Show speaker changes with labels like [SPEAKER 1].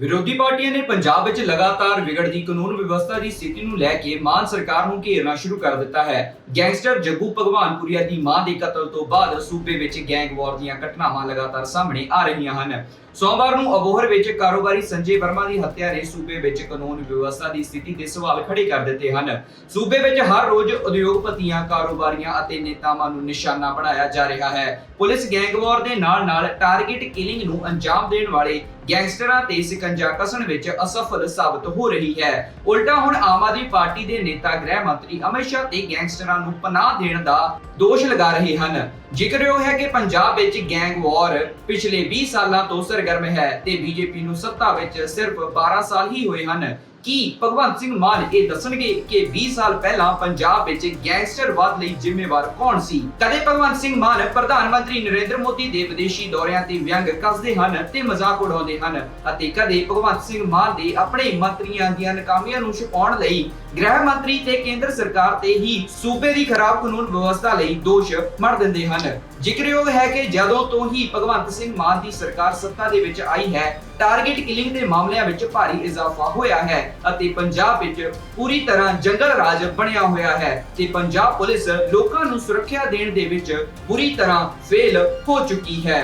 [SPEAKER 1] ਵਿਰੋਧੀ ਪਾਰਟੀਆਂ ਨੇ ਪੰਜਾਬ ਵਿੱਚ ਲਗਾਤਾਰ ਵਿਗੜਦੀ ਕਾਨੂੰਨ ਵਿਵਸਥਾ ਦੀ ਸਥਿਤੀ ਨੂੰ ਲੈ ਕੇ ਮਾਨ ਸਰਕਾਰ ਨੂੰ ਘੇਰਨਾ ਸ਼ੁਰੂ ਕਰ ਦਿੱਤਾ ਹੈ। ਗੈਂਗਸਟਰ ਜੱਗੂ ਭਗਵਾਨਪੁਰੀਆ ਦੀ ਮਾਂ ਦੇ ਕਤਲ ਤੋਂ ਬਾਅਦ ਸੂਬੇ ਵਿੱਚ ਗੈਂਗ ਵਾਰ ਦੀਆਂ ਘਟਨਾਵਾਂ ਲਗਾਤਾਰ ਸਾਹਮਣੇ ਆ ਰਹੀਆਂ ਹਨ। ਸੋਮਵਾਰ ਨੂੰ ਅਬੋਹਰ ਵਿੱਚ ਕਾਰੋਬਾਰੀ ਸੰਜੇ ਵਰਮਾ ਦੀ ਹੱਤਿਆ ਨੇ ਸੂਬੇ ਵਿੱਚ ਕਾਨੂੰਨ ਵਿਵਸਥਾ ਦੀ ਸਥਿਤੀ ਤੇ ਸਵਾਲ ਖੜੇ ਕਰ ਦਿੱਤੇ ਹਨ। ਸੂਬੇ ਵਿੱਚ ਹਰ ਰੋਜ਼ ਉਦਯੋਗਪਤੀਆਂ, ਕਾਰੋਬਾਰੀਆਂ ਅਤੇ ਨੇਤਾਵਾਂ ਨੂੰ ਨਿਸ਼ਾਨਾ ਬਣਾਇਆ ਜਾ ਰਿਹਾ ਹੈ। ਪੁਲਿਸ ਗੈਂਗਵਾਰ ਦੇ ਨਾਲ-ਨਾਲ ਟਾਰਗੇਟ ਕਿਲਿੰਗ ਨੂੰ ਅੰਜਾਮ ਦੇਣ ਵਾਲੇ ਗੈਂਗਸਟਰਾਂ ਤੇ ਸਿਕੰਜਾ ਕਸਣ ਵਿੱਚ ਅਸਫਲ ਸਾਬਤ ਹੋ ਰਹੀ ਹੈ। ਉਲਟਾ ਹੁਣ ਆਮ ਆਦਮੀ ਪਾਰਟੀ ਦੇ ਨੇਤਾ ਗ੍ਰਹਿ ਮੰਤਰੀ ਅਮਿਤ ਸ਼ਾਹ ਤੇ ਗੈਂਗਸਟਰਾਂ ਨੂੰ ਪਨਾਹ ਦੇਣ ਦਾ ਦੋਸ਼ ਲਗਾ ਰਹੇ ਹਨ। ਜ਼ਿਕਰਯੋਗ ਹੈ ਕਿ ਪੰਜਾਬ ਵਿੱਚ ਗੈਂਗ ਵਾਰ ਪਿਛਲੇ 20 ਸਾਲਾਂ ਤੋਂ ਸਰਗਰਮ ਹੈ ਤੇ ਬੀਜੇਪੀ ਨੂੰ ਸੱਤਾ ਵਿੱਚ ਸਿਰਫ 12 ਸਾਲ ਹੀ ਹੋਏ ਹਨ। ਕੀ ਭਗਵੰਤ ਸਿੰਘ ਮਾਨ ਇਹ ਦੱਸਣਗੇ ਕਿ 20 ਸਾਲ ਪਹਿਲਾਂ ਪੰਜਾਬ ਵਿੱਚ ਗੈਂਗਸਟਰਵਾਦ ਲਈ ਜ਼ਿੰਮੇਵਾਰ ਕੌਣ ਸੀ? ਕਦੇ ਭਗਵੰਤ ਸਿੰਘ ਮਾਨ ਪ੍ਰਧਾਨ ਮੰਤਰੀ ਨਰਿੰਦਰ ਮੋਦੀ ਦੇ ਵਿਦੇਸ਼ੀ ਦੌਰਿਆਂ ਤੇ ਵਿਅੰਗ ਕੱਸਦੇ ਹਨ ਤੇ ਮਜ਼ਾਕ ਉਡਾਉਂਦੇ ਹਨ ਅਤੇ ਕਦੇ ਭਗਵੰਤ ਸਿੰਘ ਮਾਨ ਦੇ ਆਪਣੇ ਮੰਤਰੀਆਂ ਦੀਆਂ ਨਾਕਾਮੀਆਂ ਨੂੰ ਛੁਪਾਉਣ ਲਈ ਗ੍ਰਹਿ ਮੰਤਰੀ ਤੇ ਕੇਂਦਰ ਸਰਕਾਰ ਤੇ ਹੀ ਸੂਬੇ ਦੀ ਖਰਾਬ ਕਾਨੂੰਨ ਵਿਵਸਥਾ ਲਈ ਦੋਸ਼ ਮੜ ਦਿੰਦੇ ਹਨ। ਜ਼ਿਕਰਯੋਗ ਹੈ ਕਿ ਜਦੋਂ ਤੋਂ ਹੀ ਭਗਵੰਤ ਸਿੰਘ ਮਾਨ ਦੀ ਸਰਕਾਰ ਸੱਤਾ ਦੇ ਵਿੱਚ ਆਈ ਹੈ, ਟਾਰਗੇਟ ਕਿਲਿੰਗ ਦੇ ਮਾਮਲਿਆਂ ਵਿੱਚ ਭਾਰੀ ਇਜ਼ਾਫਾ ਹੋਇਆ ਹੈ। ਅਤੇ ਪੰਜਾਬ ਵਿੱਚ ਪੂਰੀ ਤਰ੍ਹਾਂ ਜੰਗਲ ਰਾਜ ਬਣਿਆ ਹੋਇਆ ਹੈ ਤੇ ਪੰਜਾਬ ਪੁਲਿਸ ਲੋਕਾਂ ਨੂੰ ਸੁਰੱਖਿਆ ਦੇਣ ਦੇ ਵਿੱਚ ਪੂਰੀ ਤਰ੍ਹਾਂ ਫੇਲ ਹੋ ਚੁੱਕੀ ਹੈ।